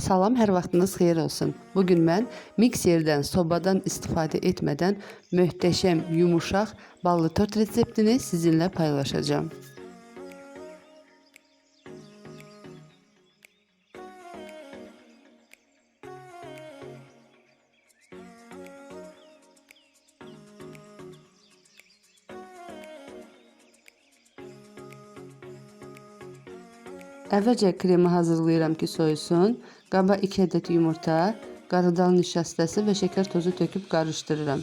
Salam, hər vaxtınız xeyir olsun. Bugün mən mikserdən, sobadan istifadə etmədən möhtəşəm, yumuşaq ballı tort reseptini sizinlə paylaşacağım. Əvvəlcə kremi hazırlayıram ki, soyusun. Qaba 2 ədəd yumurta, qarıdal nişastəsi və şəkər tozu töküb qarışdırıram.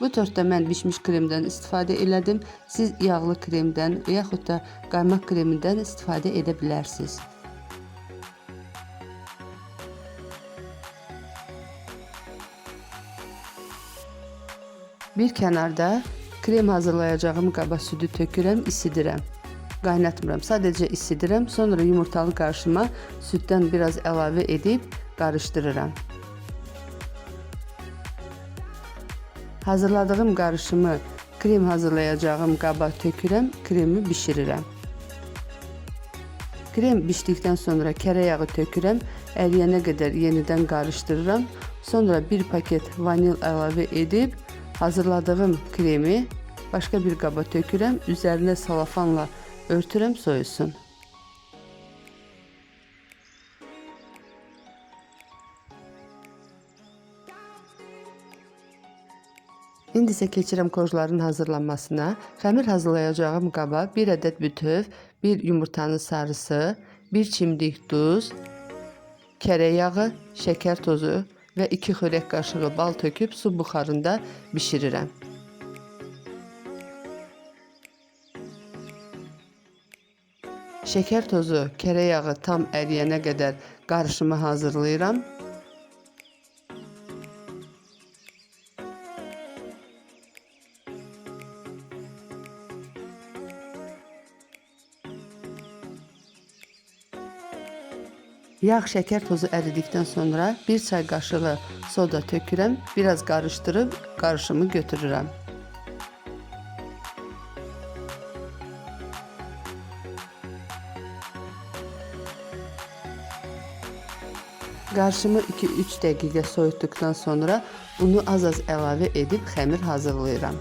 Bu tortda mən bişmiş kremdən istifadə elədim. Siz yağlı kremdən və yaxud da qaymaq kremindən istifadə edə bilərsiniz. Bir kənarda krem hazırlayacağım qaba südü tökürəm, isidirəm. Qaynatmıram, sadəcə isidirəm. Sonra yumurtalı qarışıma süddən biraz əlavə edib qarışdırıram. Hazırladığım qarışımı krem hazırlayacağım qaba tökürəm, kremi bişirirəm. Krem bişdikdən sonra kərə yağı tökürəm, əriyənə qədər yenidən qarışdırıram. Sonra bir paket vanil əlavə edib hazırladığım kremi başqa bir qaba tökürəm, üzərinə salafanla örtürəm soyusun. İndi isə keçirəm korjların hazırlanmasına. Xəmir hazırlayacağım qaba 1 ədəd bütöv, 1 yumurtanın sarısı, 1 çimdik duz, kərə yağı, şəkər tozu və 2 xörək qaşığı bal töküb su buxarında bişirirəm. Şəkər tozu, kərə yağı tam əriyənə qədər qarışımı hazırlayıram. Yağ, şəkər tozu əridikdən sonra 1 çay qaşığı soda tökürəm, biraz qarışdırıb qarışımı götürürəm. Qarışımı 2-3 dəqiqə soyutduqdan sonra unu az-az əlavə edib xəmir hazırlayıram.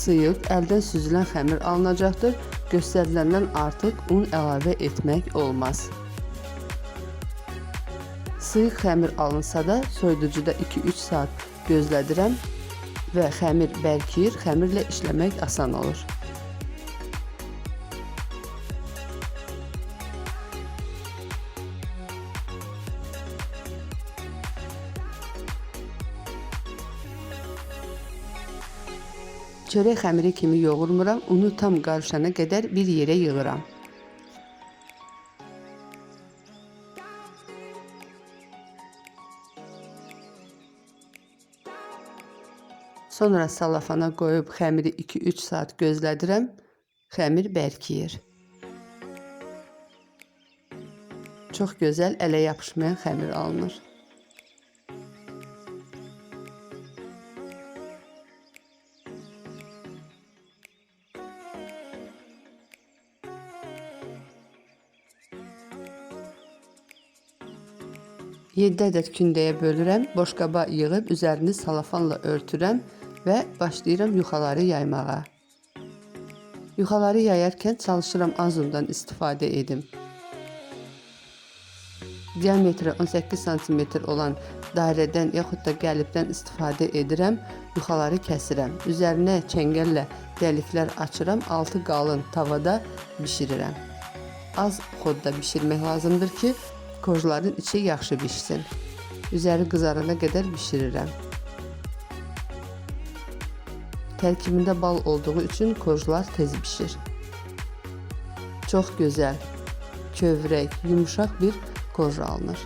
Sıyıq, əldən süzülən xəmir alınacaqdır. Göstəriləndən artıq un əlavə etmək olmaz. Sıyıq xəmir alınsa da soyuducuda 2-3 saat gözlədirəm və xəmir bərkiyir, xəmirlə işləmək asan olur. Çörək xəmiri kimi yoğurmuram, unu tam qarışana qədər bir yerə yığıram. Sonra salafana qoyub xəmiri 2-3 saat gözlədirəm. Xəmir bərkiyir. Çox gözəl ələ yapışmayan xəmir alınır. Yeddi ədəd kündəyə bölürəm, boşqaba yığıb üzərini salafanla örtürəm və başlayıram yuxaları yaymağa. Yuxaları yayarkən çalışıram az undan istifadə edim. Diametri 18 sm olan dairədən yaxud da qəlibdən istifadə edirəm. Yuxaları kəsirəm. Üzərinə çəngəllə dəliklər açıram. Altı qalın tavada bişirirəm. Az xodda bişirmək lazımdır ki, Kozların içi yaxşı bişsin. Üzəri qızarana qədər bişirirəm. Tərkibində bal olduğu üçün kozlar tez bişir. Çox gözəl, kövrək, yumuşaq bir koz alınır.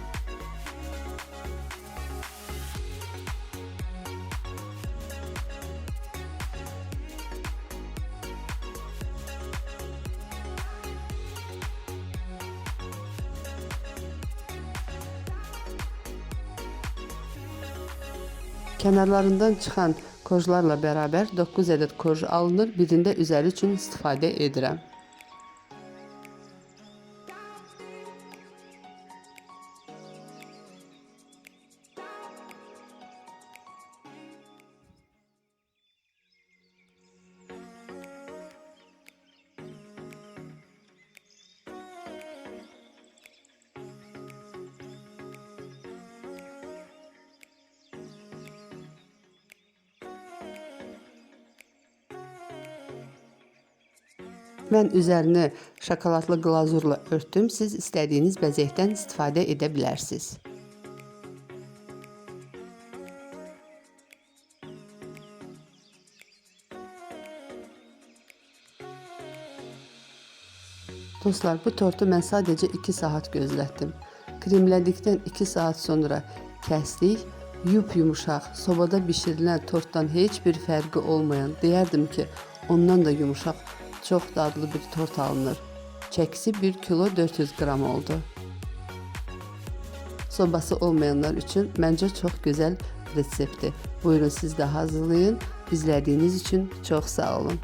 Kenarlarından çıxan kojlarla beraber 9 ədəd koj alınır. Birində üzəri üçün istifadə edirəm. Mən üzərini şokoladlı glazurla örtdüm. Siz istədiyiniz bəzəkdən istifadə edə bilərsiniz. Dostlar, bu tortu mən sadəcə 2 saat gözlətdim. Kremlədikdən 2 saat sonra kəsdik. Yup yumuşaq, sobada bişirilən tortdan heç bir fərqi olmayan, deyərdim ki, ondan da yumuşaq, çox dadlı bir tort alınır. Çəkisi 1 kilo 400 qram oldu. Sobası olmayanlar üçün məncə çox gözəl reseptdir. Buyurun siz də hazırlayın. İzlədiyiniz üçün çox sağ olun.